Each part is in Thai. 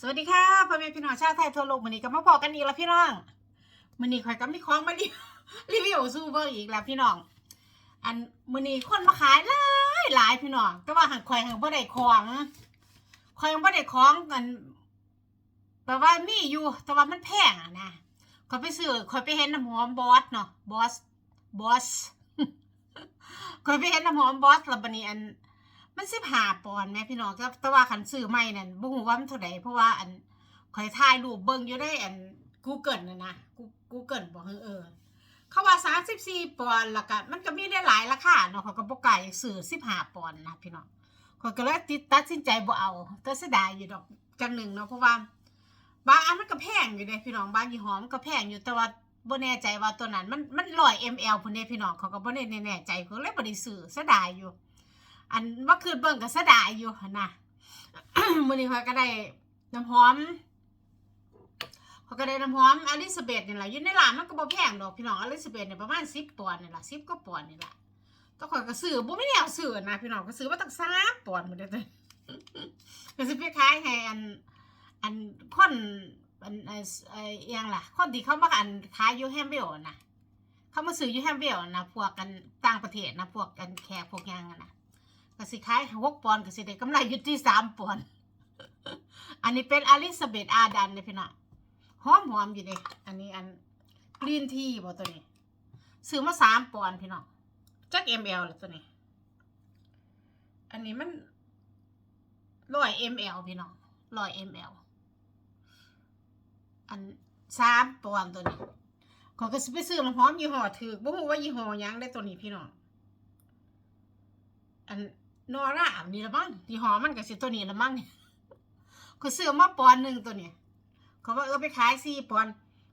สวัสดีค่ะพ่อแม่พี่น้องชาวไทยทั่วโลกวันนี้ก็มาพอกันอีกแล้วพี่น้องวันนี้ข่อยก็มีของมารีรีวิวซูเบอร์อีกแล้วพี่น้อง อันมื้อนี้คนมาขายหลายหลายพี่น้องแต่ว่าหังข่อยหังบ่ได้ของข่อยยังบ่ได้ของกันแปลว่ามีอยู่ แต่ว่ามันแพงอะนะข่อยไปซื้อข่อยไปเห็นน้ำหอมบอสเนาะบอสบอสข่อยไปเห็นน้ำหอมบอสแล้วบัดนี้อัน มันสิบห้าปอนด์แม่พี่น้องแต่แต่ว่าคันซื้อใหม่นั่นบ่ฮู้ว่ามันเท่าใดเพราะว่าอันข่อยถ่ายรูปเบิ่งอยู่ได้อัน Google น่ะนะ Google บ่เออเออเขาว่า34ปอนด์แล้วก็มันก็มีได้หลายราคาเนาะเขาก็บ่กล้าซื้อ15ปอนด์นะพี่น้องข้อยก็เลยติดตัดสินใจบ่เอาก็เสียดายอยู่ดอกจังหนึ่งเนาะเพราะว่าบางอันมันก็แพงอยู่เด้พี่น้องบางยี่ห้อมันก็แพงอยู่แต่ว่าบ่แน่ใจว่าตัวนั้นมันมัน100 ml พุ่นเด้พี่น้องเขาก็บ่ได้แน่ใจเขาเลยบ่ได้ซื้อเสียดายอยู่ อันว่าคืนเบิ่งก็เสียดายอยู่นะมื้อนี้ข้อยก็ได้น้ำหอมข้อยก็ได้น้ำหอมอลิซาเบธนี่แหละอยู่ในร้านมันก็บ่แพงดอกพี่น้องอลิซาเบธเนี่ยประมาณ10ปอนด์นี่แหล่ะ10กว่าปอนด์นี่แหละต้องข้อยก็ซื้อบ่มีแนวซื้อนะพี่น้องก็ซื้อมาตั้ง3ปอนด์หมดเลยก็สิไปขายให้อันอันคนอันไอ้ไอ้อิหยังล่ะ คนที่เขามาอันขายอยู่แฮมเบลนะเขามาซื้ออยู่แฮมเบลนะพวกกันต่างประเทศนะพวกกันแขกพวกยังนะ ก็สิขายหกปอนด์ก็สิได้กำไรอยู่ที่สามปอนด์อันนี้เป็นอลิซาเบธอาดันเลยพี่น้องหอมหอมอยู่เลยอันนี้อันกรีนทีบ่ตัวนี้ ซื้อมาสามปอนด์พี่น้องจักเอ็มเอลตัวนี้ อันนี้มันร้อยเอ็มเอลพี่น้องร้อยเอ็มเอลอันสามปอนด์ตัวนี้ขอยก็สิไปซื้อน้ำหอมยี่ห้อถือบ่ฮู้ว่ายี่ห้อหยังได้ตัวนี้พี่น้องอัน นอร่านี่ละมั้งที่หอมันก็สิตัวนี้ละมั้งเนี่ยเขาซื้อมาปอนหนึ่งตัวเนี่ยเขาว่าเออไปขายสี่ปอน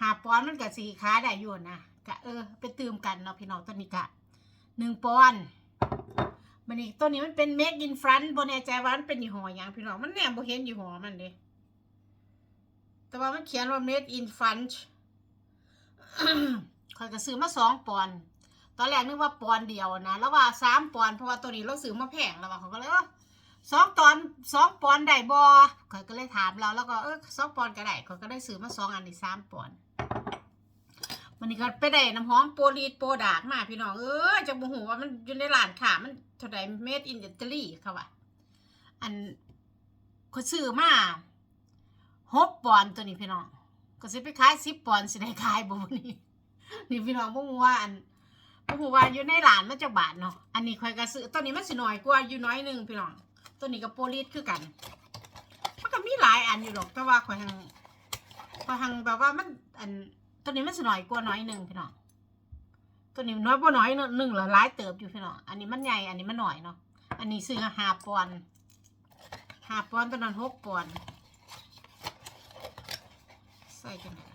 หาปอนมันก็สี่ขายได้อยู่นะกะเออไปตืมกันเนาะพี่น้องตัวนี้กะหนึ่งปอนมันอีกตัวนี้มันเป็น made in France บนแน่ใจว่ามันเป็นยี่ห้อหยังพี่น้องมันแนมบ่เห็นยี่ห้อมันเด้แต่ว่ามันเขียนว่า made in France ข้อยก็ซื้อมาสองปอนด์ ตอนแรกนึกว่าปอนเดียวนะแล้วว่าสามปอนเพราะว่าตัวนี้เราซื้อมาแพงแล้วว่าเขาก็เลยว่าสองตอนสองปอนได้บ่เขาก็เลยถามเราแล้วก็เออสองปอนก็ได้เขาก็ได้ซื้อมาสองอันนี้สามปอนวันนี้ก็ไปได้น้ำหอมโปรลีดโปรดากมาพี่น้องเออจะบ่ฮู้ว่ามันอยู่ในร้านค่ะมันเท่าใด made in Italy เขาว่าอันเขาซื้อมาหกปอนตัวนี้พี่น้องก็สิไปขายสิบปอนสิได้ขายบ่วันนี้นี่พี่น้องบ่ฮู้ว่าอัน โอ้โหว่าอยู่ในร้านมาจากบาทเนาะ อันนี้ค่อยก็ซื้อตัวนี้มันสิน้อยกว่าอยู่น้อยหนึ่งพี่น้อง ตัวนี้ก็โปลีดคือกัน มันก็มีหลายอันอยู่หรอก แต่ว่าค่อยทางค่อยทางแบบว่ามันอันตัวนี้มันสิน้อยกว่าน้อยหนึ่งพี่น้อง ตัวนี้น้อยกว่าน้อยหนึ่งละหลายเติบอยู่พี่น้อง อันนี้มันใหญ่ อันนี้มันหน่อยเนาะ อันนี้ซื้อห้าปอนห้าปอนตัวนั้นหกปอนใส่กันนล่ะ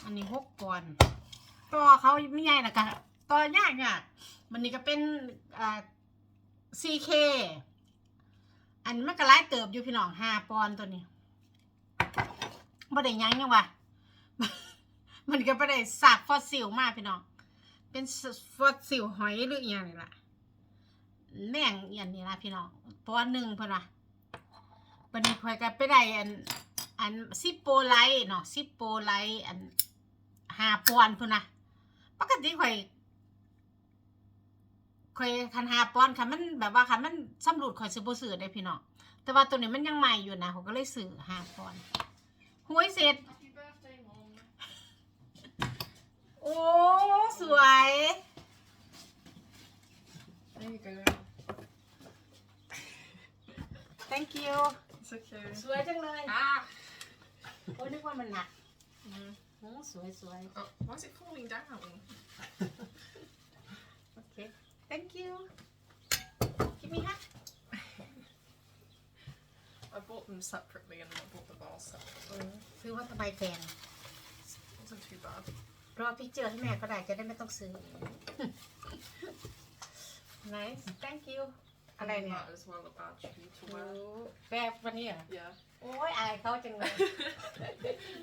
อั นนี้หกปอนตัวเขาไม่ใหญ่นะกันตัวยากเนี่ยมันนี่ก็เป็นอ่า CK อันมันก็ไล่เติบอยู่พี่น้องห้าปอนตัวนี้บ่ได้ยังยังวะมันก็บ่ได้สากฟอสซิลมากพี่น้อง เป็นฟอสซิลหอยหรืออย่างนี่ล่ะแม่งอย่างนี้นะพี่น้องปอนหนึ่งเพิ่นว่าบันนี้ข่อยก็ไปได้อันอันซิปโปไลท์เนาะซิปโปไลท์อัน หาปอนด์พุ่นนะปกติข่อยข่อยคันหาปอนด์ค่ะมันแบบว่าค่ะมันสำรวจข่อยซื้อบ่ซื้อได้พี่น้องแต่ว่าตัวนี้มันยังใหม่อยู่นะผมก็เลยซื้อหาปอนด์หวยเสร็จ Happy birthday, Mom. โอ้สวย There you go. thank you It's okay. สวยจังเลย Ah! โอ้ยนึกว่ามันหนัก Mm. โอ้สวยสวย Oh, why is it falling down? โอเค thank you คิดมีฮะ I bought them separately and then I bought the bar separately. ซื้อว่าทำไมแพง Wasn't too bad. รอพิกเจอร์ให้แม่ก็ได้จะได้ไม่ต้องซื้อ nice thank you อะไร And เนี่ย That as well, a badge for you to โอ้ wear. แบบวันนี้เหรอ Yeah. โอ้ยอายเขาจังเลย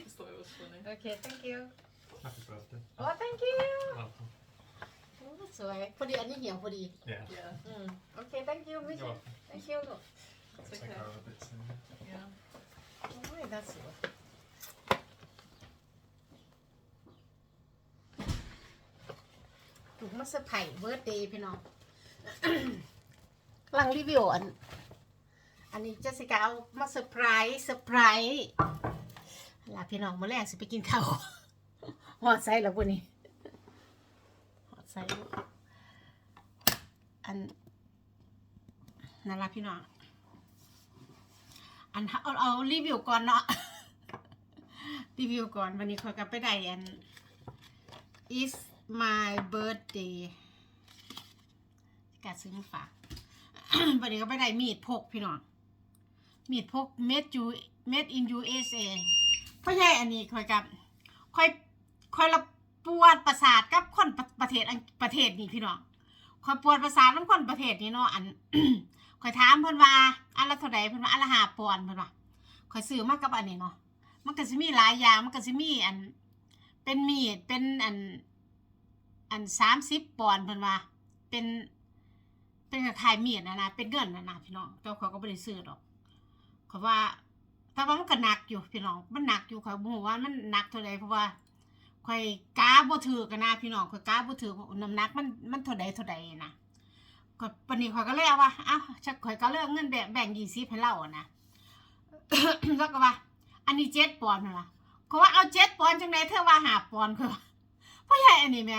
Just thought it was funny. โอเค thank you Happy birthday. โอ้ thank you Welcome. โอ้สวย พอดีอันนี้เหี่ยวพอดี Yeah. Yeah. อืมโอเค thank you ไม่ You're ใช่ welcome. thank you ลูก It's Take okay. care. that's good ถูกมาเซอร์ไพรส์เบิร์ดเดย์พี่น้อง กำลังรีวิวอัน อันนี้เจสสิกาเอามาเซอร์ไพรส์เซอร์ไพรส์ลาพี่น้องมื่อแรกสิไปกินข้าวหอดไส้แล้วพวกนี้หอดไส้อันนั่นละพี่น้อง อันเอาเอารีวิวก่อนเนาะ รีวิวก่อนวันนี้คอยกลับไปได้อัน is my birthday กาซื้อมาฝาก วันนี้ก็ไปได้มีดพกพี่น้อง มีดพก made you made in USA เพราะใช่อันนี้คอยกับคอยคอยระปวดประสาทกับคนประเทศอังประเทศนี้พี่น้องคอยปวดประสาทน้ำคนประเทศนี้เนาะอันคอยถามเพิ่นว่าอันละเท่าใดเพิ่นว่าอันละห้าปอนเพิ่นว่าคอยซื้อมากกับอันนี้เนาะมันก็สิมีหลายอย่างมันก็สิมีอัน เป็นมีดเป็นอัน อันสามสิบปอนเพิ่นว่าเป็น เป็นคล้ายๆมีดนะนะเป็นเงินนะนะพี่น้องแต่เขาก็ไม่ได้ซื้อหรอกเขาว่าแต่ว่ามันก็หนักอยู่พี่น้อง มันหนักอยู่เขาบอกว่ามันหนักเท่าไรเพราะว่าข่อยกาบ่ถือกันนะพี่น้องข่อยกาบ่ถือน้ำหนักมันมันเท่าใดเท่าใดนะก็ปนี้ข่อยก็เลยเอาว่าเอ้าชักข่อยก็เลือกเงินแบ่งแบ่งยี่สิบให้เราอะนะแล้วก็ว่า อันนี้เจ็ดปอนด์นั่นล่ะเขาว่าเอาเจ็ดปอนด์จังไดเธอว่าหาปอนด์คือว่าเพราะใหญ่อันนี้แหม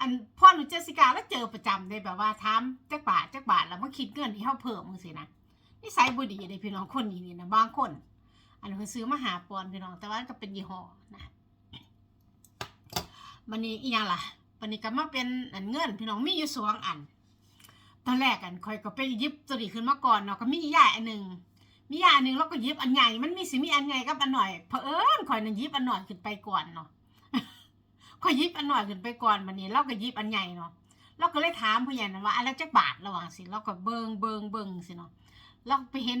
อันพ่อหนูเจสิกาแล้วเจอประจำเลยแบบว่าทำจักบาทจักบาทแล้วมาคิดเงินที่เขาเพิ่มมึงสินะนิสัยบุดีเลยพี่น้องคนนี้นี่นะบางคน อันนี้คือซื้อมาหาปอนพี่น้องแต่ว่าก็เป็นยี่ห้อนะมันนี้อีกอย่างล่ะวันนี้ก็มาเป็นอันเงินพี่น้องมีอยู่สองอัน ตอนแรกอันคอยก็ไปยิบตัวนี้ขึ้นมาก่อนเนาะก็มียาอันหนึ่งมียาอันหนึ่งแล้วก็ยิบอันใหญ่ มันมีสิมีอันใหญ่กับอันหน่อยเผอิญคอยนั่นยิบอันหน่อยขึ้นไปก่อนเนาะ ก็ยิบอันหน่อยขึ้นไปก่อนวันนี้เราก็ยิบอันใหญ่เนาะเราก็เลยถามผู้ใหญ่นะว่าอะไรจักบาทระหว่างสิเราก็เบิงเบิงเบิงสิเนาะเราไปเห็น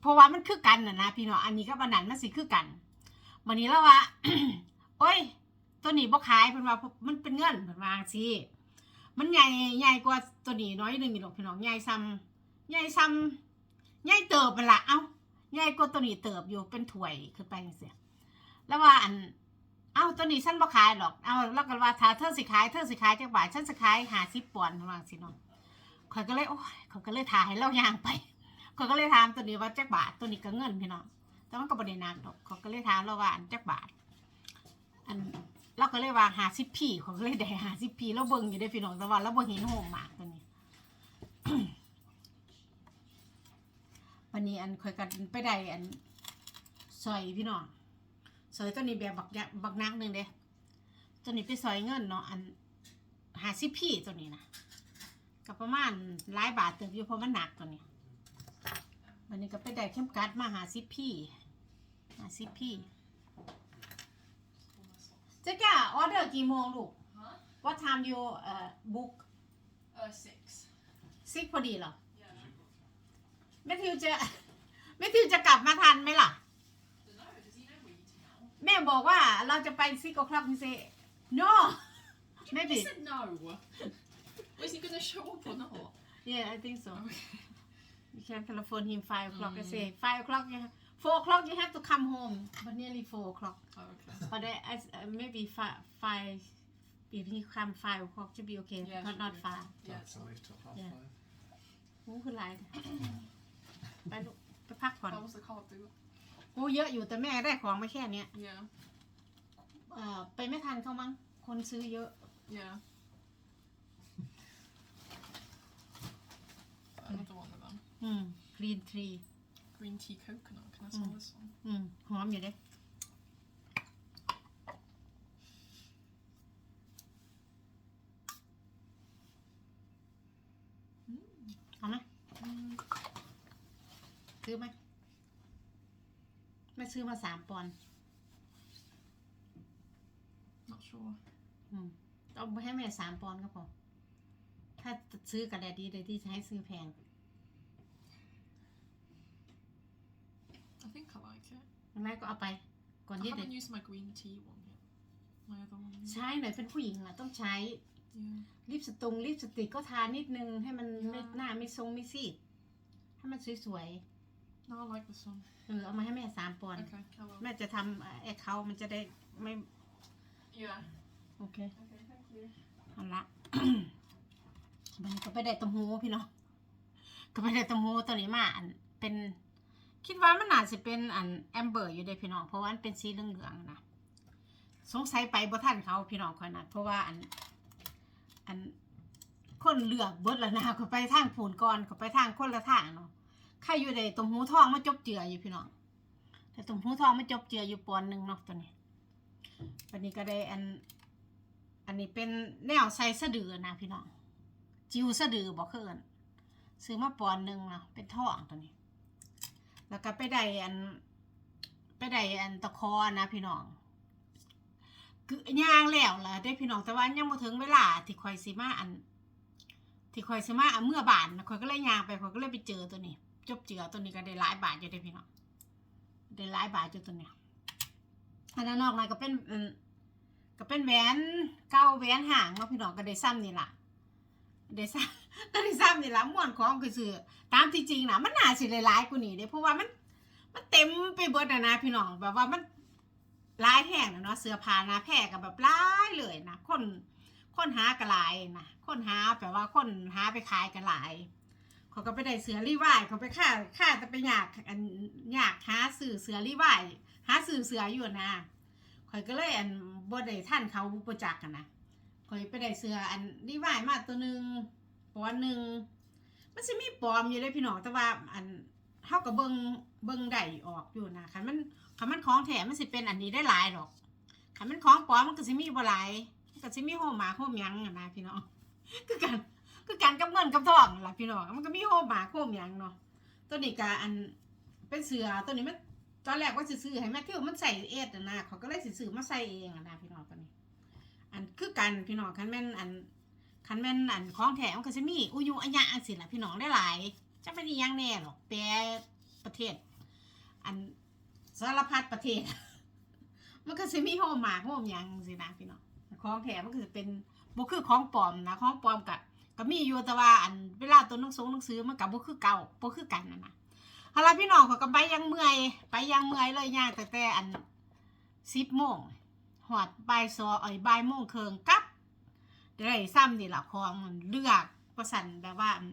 เพราะว่ามันคือกันนะนะพี่เนาะอันนี้ก็บันนั้นมันสิคือกันวันนี้เราว่าโอ้ยตัวนี้บ่ขายเพิ่นว่ามันเป็นเงินเพิ่นว่าสิมันใหญ่ใหญ่กว่าตัวนี้น้อยหนึงอยู่หรอกพี่น้องใหญ่ซ้ำใหญ่ซ้ำใหญ่เติบมันละเอ้าใหญ่กว่าตัวนี้เติบอยู่เป็นถ้วยขึ้นไปจังซี่แล้วว่าอัน เอาตัวนี้ฉันบ่ขายหรอกเอาแล้วก็ว่าถ้าเธอสิขายเธอสิขายจักบาทฉันสิขายหาสิบปอนด์ว่าสิเนาะข่อยก็เลยโอ้ยข่อยก็เลยถ่ายให้เราย่างไปข่อยก็เลยถามตัวนี้ว่าจักบาทตัวนี้ก็เงินพี่น้องแต่มันก็บ่ได้หนักดอกข่อยก็เลยถามเราว่าอันจักบาท อันเราก็เลยว่าหาสิบพี่ข่อยก็เลยได้หาสิบพี่เราเบิ่งอยู่ได้พี่น้องแต่ว่าเราบ่เห็นโฮมมากตัวนี้วันนี้อันข่อยก็ไปได้อันซอยพี่น้อง ซอยตัวนี้แบบบักยักบักนักหนึ่งเด้ตัวนี้ไปซอยเงินเนาะอันหาสิพี่ตัวนี้นะก็ประมาณหลายบาทเติบอยู่เพราะมันหนักตัวนี้วันนี้ก็ไปได้เข้มกัดมาหาสิพี่หาสิพี่เจ๊ก้าออเดอร์กี่โมงลูก Huh? What time you เอ่อ book Uh, six. ซิกพอดีเหรอ Yeah. แมทธิวจะแมทธิวจะกลับมาทันไหมล่ะ แม่บอกว่าเราจะไปซิกโอคลับนี่เซ no maybe He said no. Was he going to show up or not? Yeah, I think so. You can telephone him five o'clock. I say five o'clock. You have, four o'clock. You have to come home, but nearly four o'clock. Oh, okay. But I, I uh, maybe five, five. If he come five o'clock, should be okay. Yeah, but should not be. far. Yeah. Don't have to leave till half Yeah. five. โอ้คือไรไปลูกไปพักก่อน How was the car do? โอ้เยอะอยู่แต่แม่ได้ของมาแค่เนี้ย Yeah. เอ่อไปไม่ทันเขามั้ง คนซื้อเยอะ Yeah. Another one of them. อืมกรีนทรี Green tea coconut. Can I smell Mm. this one? อืมหอมอยู่เด้เอาไหม Mm. ซื้อไหมไม่ ซื้อมาสามปอนด์ Not sure. อืมเอาไปให้แม่สามปอนด์ก็พอ ถ้าซื้อกับแดดดีเลยที่จะให้ซื้อแพง I think I like it. แม่ก็เอาไป ก่อน I ที่จะ haven't used my green tea one yet. My other one. ใช้หน่อยเป็นผู้หญิงอะต้องใช้ Yeah. ลิปสตงลิปสติกก็ทานิดนึงให้มันไม่อ่าหน้าไม่ทรงไม่ซีดให้มันสวย No, I like this one. เออเอามาให้แม่สามปอนด์ Okay, I will. แม่จะทำแอคเคาท์มันจะได้ไม่ Yeah. โอเค Okay, thank you. เอาละ มันก็ไปได้ตำหูพี่น้องก็ไปได้ตำหูตัวนี้มาอันเป็น คิดว่ามันน่าจะเป็นอันแอมเบอร์อยู่เด้พี่น้องเพราะว่ามันเป็นสีเหลืองๆนะสงสัยไปบ่ทันเขาพี่น้องคอยนะเพราะว่าอัน อันคนเลือกเบิดแล้วนะเขาไปทางผูนก่อนเขาไปทางคนละทางเนาะ ใครอยู่ในตรงหูทองมาจบเจืออยู่พี่น้องแต่ตรงหูทองมาจบเจืออยู่ปอนหนึ่งเนาะตัวนี้วันนี้ก็ได้อัน อันนี้เป็นแนวใส่สะดือนะพี่น้องจิวสะดือบอกเคินซื้อมาปอนหนึ่งเนาะเป็นท่องตัวนี้ แล้วก็ไปได้อัน ไปได้อันตะคอนะพี่น้องคือย่างแล้วล่ะได้พี่น้องแต่ว่ายังบ่ถึงเวลาที่คอยสิมาอันที่คอยสิมาอันเมื่อบานคอยก็เลยย่างไปคอยก็เลยไปเจอตัวนี้ จบเจือตัวนี้ก็ได้หลายบาทอยู่ได้พี่น้องได้หลายบาทอยู่ตัวเนี้ยอันนั้นนอกนั้นก็เป็นอืมก็เป็นแหวนเก้าแหวนห่างเนาะพี่น้องก็ได้ซ้ำนี่ล่ะได้ซ้ำก็ได้ซ้ำนี่ล่ะม่วนของคือซื้อตามที่จริงนะมันน่าสิหลายๆกว่านี้เด้เพราะว่ามันมันเต็มไปเบิดนะนะพี่น้องแบบว่ามันหลายแห่งนะเนาะเสื้อผ้านาแพร่กับแบบหลายเลยนะคนคนหากระลายนะคนหาแปลว่าคนหาไปขายกันหลาย เขาก็ไปได้เสือรีวายเขาไปค่าค่าแต่ไปอยากอันอยากหาสื่อเสือรีวายหาสื่อเสืออยู่นะข่อยก็เลยอันบ่ได้ท่านเขาบ่จักกันนะข่อยไปได้เสืออันรีวายมาตัวหนึ่งปอนหนึ่งมันสิมีปลอมอยู่เลยพี่น้องแต่ว่าอันเท่ากับเบิงเบิงได้ออกอยู่นะคันมันคันมันของแถมมันสิเป็นอันนี้ได้หลายหรอกคันมันของปลอมมันก็สิมีบ่หลายก็สิมีโฮมหมาโฮมยังอะนะพี่น้องคือกัน คือกันกับเงินกับทองล่ะพี่น้องมันก็มีโฮมหมาโฮมยังเนาะตัวนี้ก็อันเป็นเสือตัวนี้มันตอนแรกว่าสิซื้อให้แม่ทิวมันใส่เอสนะเขาก็เลยสิซื้อมาใส่เองนะพี่น้องตัวนี้ อันคือกันพี่น้องคันแม่นอันคันแม่นอันของแถมมันก็สิมีอุยุอัญญะอันสิล่ะพี่น้องได้หลายจะเป็นอีหยังแน่หรอกแปรประเทศ อันสารพัดประเทศ มันก็จะมีโฮมหมาโฮมยังสินะพี่น้องของแถมมันก็จะเป็นบุคือของปลอมนะของปลอมกับ ก็มีอยู่แต่ว่าอันเวลาตัวหนังสงหนังสือมันกับบุคือเก่าบุคือกันนะนะเอาล่ะพี่น้องเขาก็ไปยังเมื่อยไปยังเมื่อยเลยย่างแต่แต่อันสิบโมงหอดบ่ายสอเอ้ยบ่ายโมงเคิงกลับได้ซ้ำนี่ละของเลือกประสันแบบว่าอัน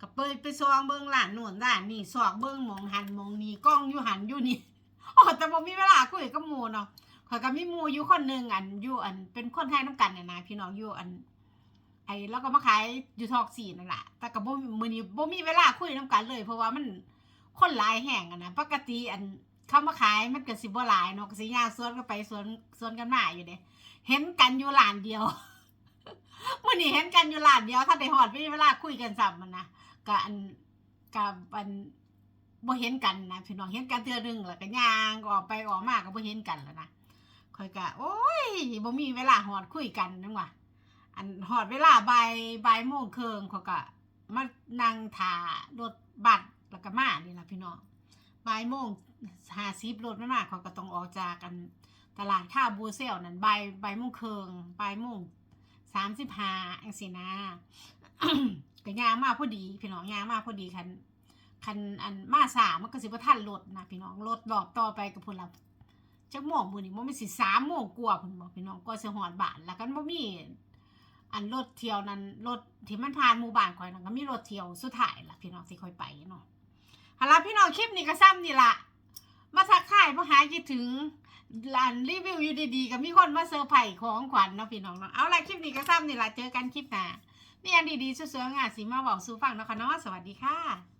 ก็เปิดไปซองเบิ้งร้านโน่นร้านนี่ซอกเบิ้งมองหันมองนี่กล้องอยู่หันอยู่นี่โอ้แต่บ่มีเวลาคุยกับหมูเนาะข่อยก็มีหมูอยู่คนหนึงอันอยู่อันเป็นคนไทยน้ำกันน่ะนะพี่น้องอยู่อัน ไอ้แล้วก็มาขายอยู่ทอกสีนั่นแหละแต่ก็บ่มือนี้บ่มีเวลาคุยน้ำกันเลย เพราะว่ามันคนหลายแห่งอะนะปกติอันเข้ามาขายมันก็สิบ่หลายเนาะก็สิย่างสวนกันไปสวนสวนกันมาอยู่เด้เห็นกันอยู่ร้านเดียวมื้อนี้เห็นกันอยู่ร้านเดียวถ้าได้ฮอดมีเวลาคุยกันซ้ำมันนะก็อันกับอันบ่เห็นกันนะพี่น้องเห็นกันเทื่อหนึงแล้วก็ย่างออกไปออกมาก็บ่เห็นกันแล้วนะค่อยก็โอ้ยบ่มีเวลาหอดคุยกันจังว่า อันหอดเวลาบ่ายบ่ายโมงครึ่งเขาก็มานั่งท่ารถบัสแล้วก็มานี่ล่ะพี่น้องบ่ายโมง50รถมันมาเขาก็ต้องออกจากกันตลาดข้าวบูเซลนั่นบ่ายบ่ายโมงครึ่งบ่ายโมง35จังซี่นะก็ยางมาพอดี พี่น้องยางมาพอดีคันคันอันมาสามมันก็สิบ่ทันรถนะพี่น้องรถรอบต่อไปกับพุ่นละจักโมงมื้อนี้มันมีสิ3โมงกว่าพุ่นบ่พี่น้องก็เสิฮอดบานแล้วกันบ่มี อันรถเที่ยวนั้นรถที่มันผ่านหมู่บ้านข่อยนั่นก็มีรถเที่ยวสุดท้ายล่ะพี่น้องสิค่อยไปเนาะฮัลโหลพี่น้องคลิปนี้ก็ซ้ำนี่ล่ะมาทักทายมาหาคิดถึงร้านรีวิวอยู่ดีๆก็มีคนมาเซอร์ไพรส์ของขวัญเนาะพี่น้องเนาะเอาล่ะคลิปนี้ก็ซ้ำนี่ล่ะเจอกันคลิปหน้ามีอันดีๆสวยๆงานสิมาบอกสู่ฟังเนาะค่ะเนาะสวัสดีค่ะ